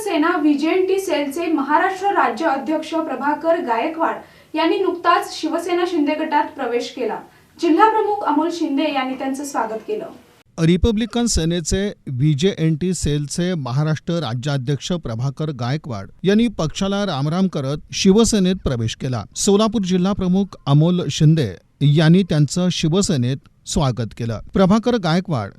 सेना VJNT सेलचे महाराष्ट्र राज्य अध्यक्ष प्रभाकर गायकवाड यांनी नुकताच शिवसेना शिंदे गटात प्रवेश केला. जिल्हा प्रमुख अमोल शिंदे यांनी त्यांचं स्वागत केलं. रिपब्लिकन सेनेचे व्हीजेएनटी सेलचे महाराष्ट्र राज्याध्यक्ष प्रभाकर गायकवाड यांनी पक्षाला रामराम करत शिवसेनेत प्रवेश केला. सोलापूर जिल्हा प्रमुख अमोल शिंदे यांनी त्यांचं शिवसेनेत स्वागत केलं. प्रभाकर गायकवाड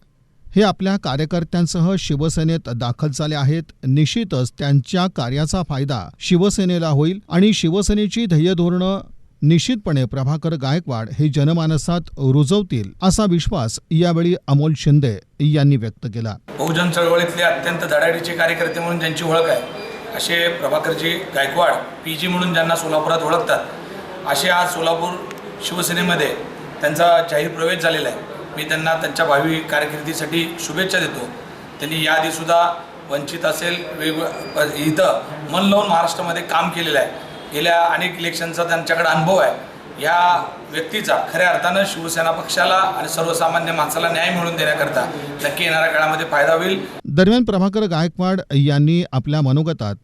हे आपल्या कार्यकर्त्यांसह शिवसेनेत दाखल झाले आहेत. निश्चितच त्यांच्या कार्याचा फायदा शिवसेनेला होईल आणि शिवसेनेची ध्येयधोरणं निश्चितपणे प्रभाकर गायकवाड हे जनमानसात रुजवतील असा विश्वास यावेळी अमोल शिंदे यांनी व्यक्त केला. बहुजन चळवळीतले अत्यंत धडाडीचे कार्यकर्ते म्हणून ज्यांची ओळख आहे असे प्रभाकरजी गायकवाड पी जी म्हणून ज्यांना सोलापुरात ओळखतात असे आज सोलापूर शिवसेनेमध्ये त्यांचा जाहीर प्रवेश झालेला आहे. मी त्यांना त्यांच्या भावी कारकिर्दीसाठी शुभेच्छा देतो. त्यांनी याआधीसुद्धा वंचित असेल वेग इथं मन लावून महाराष्ट्रामध्ये काम केलेलं आहे. गेल्या अनेक इलेक्शनचा त्यांच्याकडे अनुभव आहे. या व्यक्तीचा खऱ्या अर्थानं शिवसेना पक्षाला आणि सर्वसामान्य माणसाला न्याय मिळवून देण्याकरता नक्की येणाऱ्या काळामध्ये फायदा होईल. दरम्यान प्रभाकर गायकवाड यांनी आपल्या मनोगतात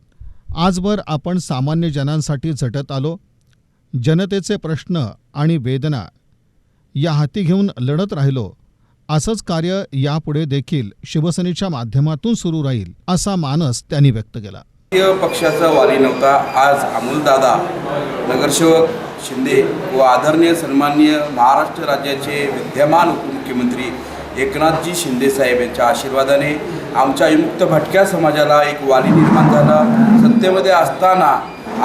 आजवर आपण सामान्य जनांसाठी झटत आलो. जनतेचे प्रश्न आणि वेदना या हाती घेऊन लढत राहिलो. असंच कार्य यापुढे देखील शिवसेनेच्या माध्यमातून सुरू राहील असा मानस त्यांनी व्यक्त केला. पक्षाचा वारी नव्हता. आज अमोलदादा नगरसेवक शिंदे व आदरणीय सन्माननीय महाराष्ट्र राज्याचे विद्यमान उपमुख्यमंत्री एकनाथजी शिंदे साहेब यांच्या आशीर्वादाने आमच्या विमुक्त भटक्या समाजाला एक वाली निर्माण झाला. सत्तेमध्ये असताना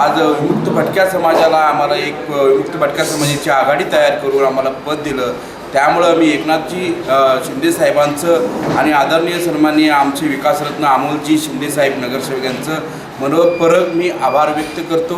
आज विमुक्त भटक्या समाजाला आम्हाला एक विमुक्त भटक्या समाजाची आघाडी तयार करून आम्हाला पद दिलं. त्यामुळं मी एकनाथजी शिंदे साहेबांचं आणि आदरणीय सन्माननीय आमचे विकासरत्न अमोलजी शिंदेसाहेब नगरसेवक यांचं मनोपरक मी आभार व्यक्त करतो.